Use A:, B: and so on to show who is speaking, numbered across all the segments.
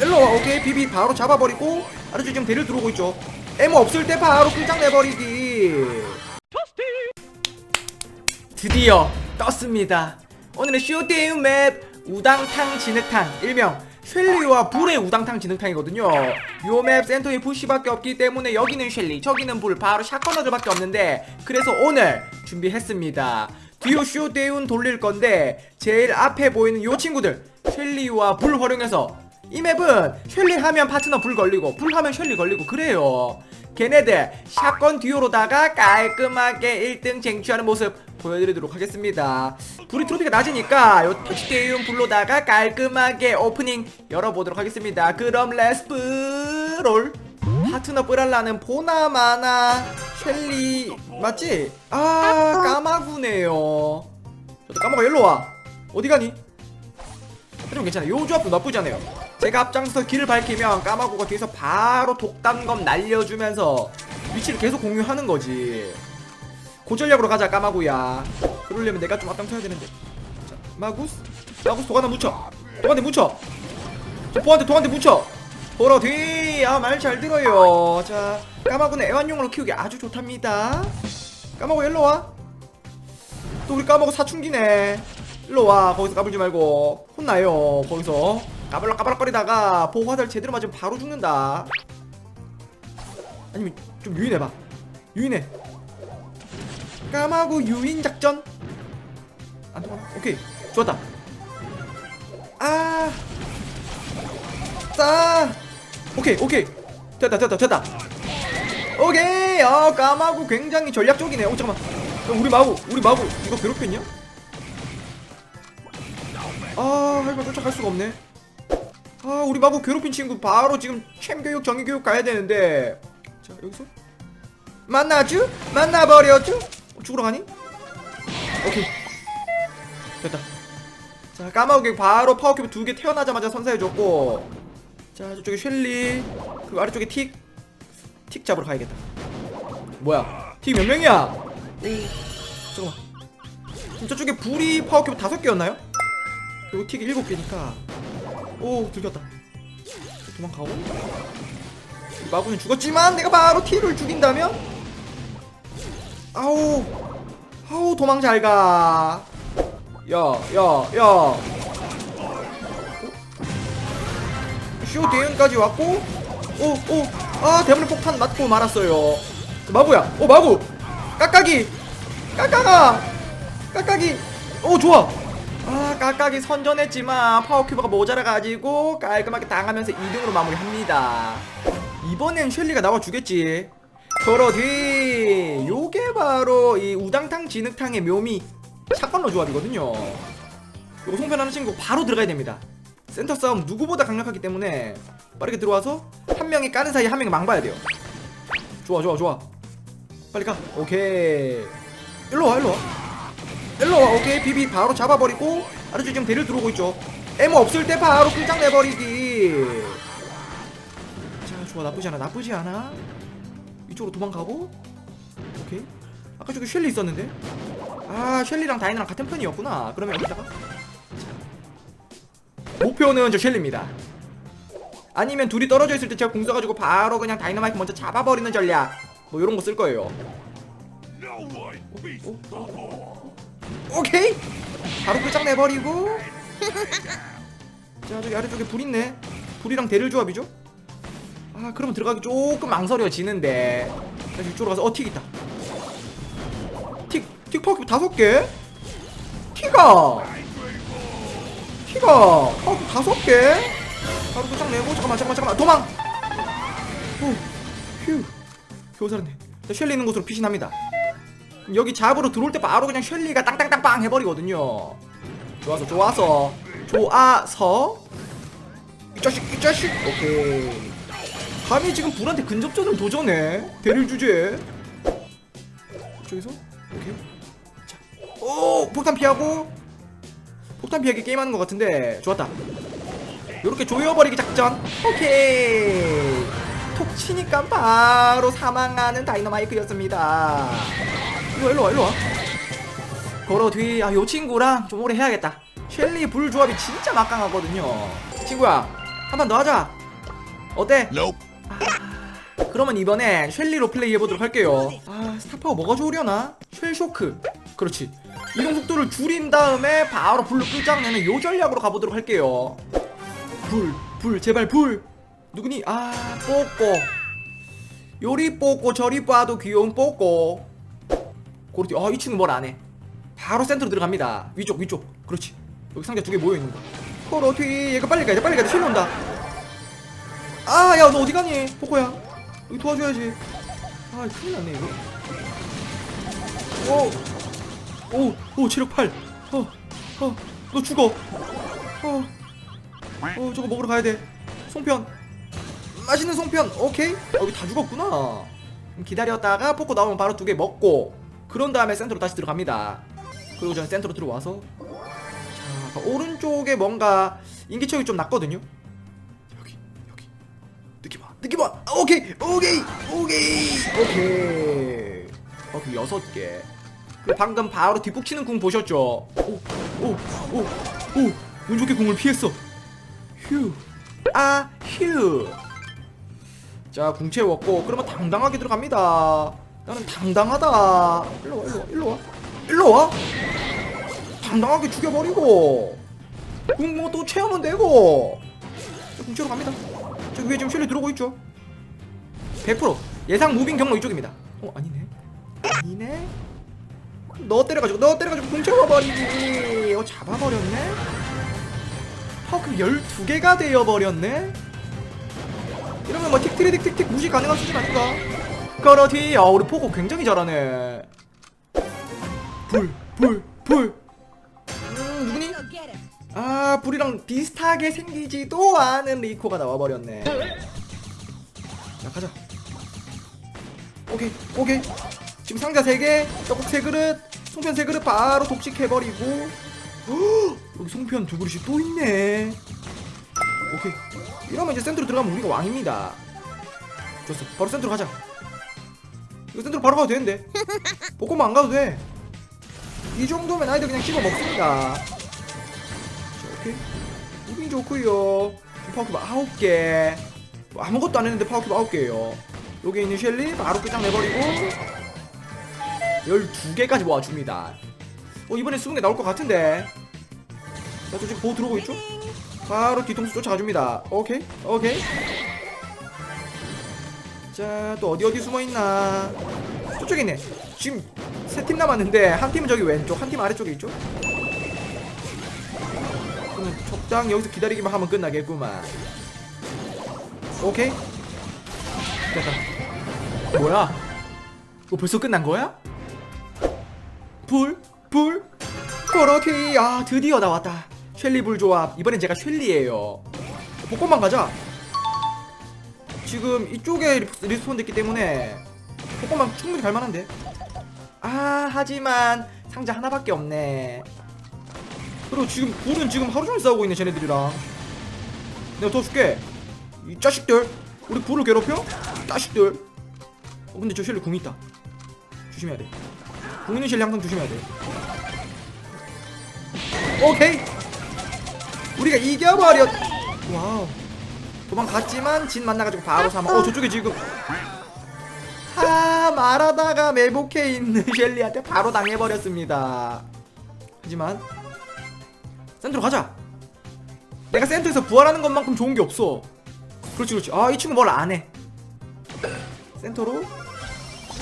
A: 일로와 오케이. 비비 바로 잡아버리고 아래쪽 지금 대를 들어오고 있죠. 에모 없을 때 바로 끝장내버리기. 드디어 떴습니다. 오늘의 쇼데임 맵 우당탕 진흙탕. 일명 쉘리와 불의 우당탕 진흙탕이거든요. 요 맵 센터에 부시밖에 없기 때문에 여기는 쉘리 저기는 불. 바로 샷건너들밖에 없는데 그래서 오늘 준비했습니다. 듀오 쇼데운 돌릴 건데 제일 앞에 보이는 요 친구들 쉘리와 불 활용해서 이 맵은 쉘리 하면 파트너 불 걸리고 불 하면 쉘리 걸리고 그래요. 걔네들 샷건 듀오로다가 깔끔하게 1등 쟁취하는 모습 보여드리도록 하겠습니다. 불이 트로피가 낮으니까 요 택시대용 불로다가 깔끔하게 오프닝 열어보도록 하겠습니다. 그럼 레스프롤 파트너 뿌랄라는 보나마나 셸리 맞지? 아 까마구네요. 저도 까마가 일로와. 어디 가니? 좀 괜찮아 요 조합도 나쁘지 않아요 제가 앞장서 길을 밝히면 까마구가 뒤에서 바로 독단검 날려주면서 위치를 계속 공유하는 거지. 고전력으로 가자 까마구야. 그러려면 내가 좀 앞장서야 되는데. 자 마구스. 마구스 도가나 묻혀. 도가나 묻혀. 저 보한테 도한테 묻혀. 보러 뒤아말 잘 들어요. 자 까마구는 애완용으로 키우기 아주 좋답니다. 까마구 일로와. 또 우리 까마구 사춘기네. 일로와. 거기서 까불지 말고 혼나요 거기서 까불럭 까불럭거리다가 보호 화살 제대로 맞으면 바로 죽는다. 아니면 좀 유인해봐. 유인해. 까마구 유인 작전. 안 통하나? 오케이. 좋았다. 아! 싸. 오케이 오케이. 됐다 됐다 됐다. 오케이! 어 까마구 굉장히 전략적이네. 오 잠깐만. 야, 우리 마구 우리 마구. 이거 괴롭혔냐? 아 할말 쫓아갈 수가 없네 아 우리 마구 괴롭힌 친구 바로 지금 cham교육 정의교육 가야 되는데. 자 여기서? 만나주? 만나버려주? 어, 죽으러 가니? 오케이. 됐다. 자 까마귀 바로 파워큐브 두 개 태어나자마자 선사해줬고. 자 저쪽에 쉘리 그리고 아래쪽에 틱. 틱 잡으러 가야겠다. 뭐야? 틱 몇 명이야? 오 잠깐만. 지금 저쪽에 불이 파워큐브 다섯 개였나요? 그리고 틱이 일곱 개니까 오 들켰다. 도망가고. 이 마구는 죽었지만 내가 바로 티를 죽인다면? 아우 아우 도망 잘가. 야야야 어? 쇼 대응까지 왔고 오오아 대문에 폭탄 맞고 말았어요. 마구야. 오 마구. 까까기 까까가 까까기 오 좋아 아 까까기 선전했지만 파워큐브가 모자라가지고 깔끔하게 당하면서 2등으로 마무리합니다. 이번엔 쉘리가 나와주겠지. 걸어 뒤 요게 바로 이 우당탕 진흙탕의 묘미 샷건로 조합이거든요. 요거 송편하는 친구 바로 들어가야 됩니다. 센터 싸움 누구보다 강력하기 때문에 빠르게 들어와서 한 명이 까는 사이에 한 명이 망봐야 돼요. 좋아 좋아 좋아. 빨리 가. 오케이. 일로와 일로와 일로와 오케이. 비비 바로 잡아버리고 아래쪽 지금 대를 들어오고 있죠. 에모 없을 때 바로 끝장내버리기. 자 좋아. 나쁘지 않아 나쁘지 않아. 이쪽으로 도망가고. 오케이. 아까 저기 쉘리 있었는데? 아 쉘리랑 다이나랑 같은 편이었구나. 그러면 여기다가. 자. 목표는 저 쉘리입니다. 아니면 둘이 떨어져 있을 때 제가 공 써가지고 바로 그냥 다이너마이트 먼저 잡아버리는 전략. 뭐 이런 거 쓸 거예요 오케이. 바로 끝장 내버리고. 자 저기 아래쪽에 불 있네. 불이랑 대를 조합이죠? 아 그러면 들어가기 조금 망설여지는데. 다시 이쪽으로 가서 어틱 있다. 틱 틱 파워큐 다섯 개? 티가 티가 파워큐 다섯 개? 바로 끝장내고 잠깐만 잠깐만 잠깐만. 도망! 오휴. 겨우 살았네. 자, 쉘리 있는 곳으로 피신합니다 여기 잡으러 들어올 때 바로 그냥 쉘리가 땅땅땅빵 해버리거든요. 좋아서 좋아서. 좋아서. 이 자식 이 자식. 오케이. 감히 지금 불한테 근접전을 도전해. 대릴 주제. 저기서? 오케이. 자 오 폭탄 피하고. 폭탄 피하기 게임하는 것 같은데. 좋았다. 요렇게 조여버리기 작전. 오케이. 톡 치니까 바로 사망하는 다이너마이크였습니다 일로와 일로와 일로와. 걸어 뒤. 아 요 친구랑 좀 오래 해야겠다. 셸리 불 조합이 진짜 막강하거든요. 친구야 한판더 하자. 어때?
B: Nope.
A: 그러면 이번에 쉘리로 플레이 해보도록 할게요. 아 스타파워 뭐가 좋으려나? 쉘 쇼크. 그렇지. 이동 속도를 줄인 다음에 바로 불로 끝장내는 요 전략으로 가보도록 할게요. 불, 불, 제발 불. 누구니? 아 뽀꼬. 요리 뽀꼬 저리 봐도 귀여운 뽀꼬 그렇지 아이 친구 뭘 안해 바로 센터로 들어갑니다. 위쪽 위쪽. 그렇지. 여기 상자 두 개 모여있는 거. 그렇지 얘가 빨리 가야 돼 빨리 가야 돼. 쉘리 온다. 아 야 너 어디 가니? 뽀꼬야. 여기 도와줘야지. 아 큰일 났네 이거. 오오 오 체력 8 어, 어, 너 죽어. 어, 어 저거 먹으러 가야 돼. 송편. 맛있는 송편. 오케이. 어, 여기 다 죽었구나. 기다렸다가 포코 나오면 바로 두 개 먹고 그런 다음에 센터로 다시 들어갑니다. 그리고 저는 센터로 들어와서 자 오른쪽에 뭔가 인기척이 좀 났거든요. 여기 여기. 느낌 와 느낌 와. 오케이 오케이 오케이. 오케이. 오케이 여섯 개. 그리고 방금 바로 뒷북 치는 궁 보셨죠? 오 오 오 오 운 좋게 궁을 피했어. 휴 아 휴. 자, 궁 채웠고 그러면 당당하게 들어갑니다. 나는 당당하다. 일로 와, 일로 와, 일로 와, 일로 와. 당당하게 죽여버리고 궁뭐또 채우면 되고. 자, 궁 채우러 갑니다. 저 위에 지금 쉘리 들어오고 있죠. 100% 예상 무빙 경로 이쪽입니다. 어 아니네. 아니네. 너 때려가지고 너 때려가지고 궁 채워버리기. 어 잡아버렸네. 퍼크 12개가 되어버렸네? 이러면 뭐 틱틱틱틱틱 무시 가능한 수준 아닌가? 그렇지 아 우리 포고 굉장히 잘하네. 불 불 불. 음, 누구니? 아 불이랑 비슷하게 생기지도 않은 리코가 나와버렸네. 자 가자. 오케이 오케이. 지금 상자 3개 떡국 3그릇 송편 3그릇 바로 독식해버리고. 헉, 여기 송편 두 그릇이 또 있네. 오케이. 이러면 이제 센터로 들어가면 우리가 왕입니다. 좋았어. 바로 센터로 가자 이거 센터로 바로 가도 되는데. 볶음만 안 가도 돼이 정도면 아이들 그냥 씹어 먹습니다. 자 오케이 우빈 좋고요. 파워큐브 9개. 뭐 아무것도 안 했는데 파워큐브 9개예요. 여기 있는 셸리 바로 끝장 내버리고 12개까지 모아줍니다. 어 이번에 20개 나올 것 같은데. 자저 지금 보호 들어오고 있죠? 바로 뒤통수 쫓아가줍니다. 오케이 오케이 자 또 어디 어디 숨어있나? 저쪽에 있네. 지금 세 팀 남았는데 한 팀은 저기 왼쪽 한 팀 아래쪽에 있죠? 그러면 적당히 여기서 기다리기만 하면 끝나겠구만. 오케이. 됐다. 뭐야? 이거 벌써 끝난 거야? 불? 불? 그렇지 아 드디어 나왔다. 쉘리 불 조합. 이번엔 제가 쉘리예요. 복권만 가자 지금 이쪽에 리스- 리스폰 됐기 때문에 복권만 충분히 갈만한데. 아 하지만 상자 하나밖에 없네. 그리고 지금 불은 지금 하루 종일 싸우고 있네 쟤네들이랑. 내가 도와줄게. 이 자식들. 우리 불을 괴롭혀? 자식들. 어 근데 저 쉘리 궁 있다. 조심해야 돼궁 있는 쉘리 항상 조심해야 돼. 오케이. 우리가 이겨버렸 와우 도망갔지만 진 만나가지고 바로 사망. 어 저쪽에 지금. 하 말하다가 매복해 있는 셸리한테 바로 당해버렸습니다. 하지만 센터로 가자. 내가 센터에서 부활하는 것만큼 좋은 게 없어. 그렇지 그렇지. 아 이 친구 뭘 안해 센터로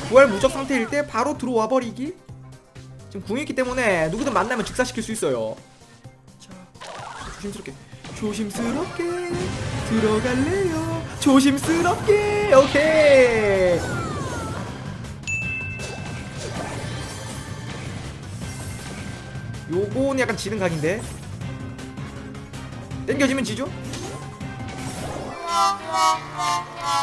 A: 부활 무적 상태일 때 바로 들어와 버리기. 지금 궁이 있기 때문에 누구든 만나면 직사시킬 수 있어요. 자, 조심스럽게, 조심스럽게 들어갈래요. 조심스럽게, 오케이. 요거는 약간 지는 각인데. 땡겨지면 지죠?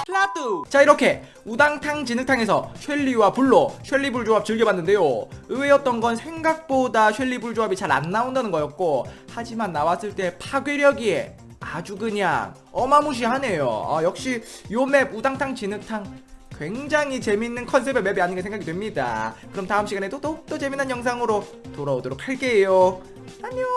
A: 플라뚜. 자 이렇게 우당탕 진흙탕에서 쉘리와 불로 쉘리불 조합 즐겨봤는데요. 의외였던 건 생각보다 쉘리불 조합이 잘 안 나온다는 거였고 하지만 나왔을 때 파괴력이 아주 그냥 어마무시하네요. 아, 역시 요 맵 우당탕 진흙탕 굉장히 재밌는 컨셉의 맵이 아닌가 생각이 됩니다. 그럼 다음 시간에도 또, 또 재미난 영상으로 돌아오도록 할게요. 안녕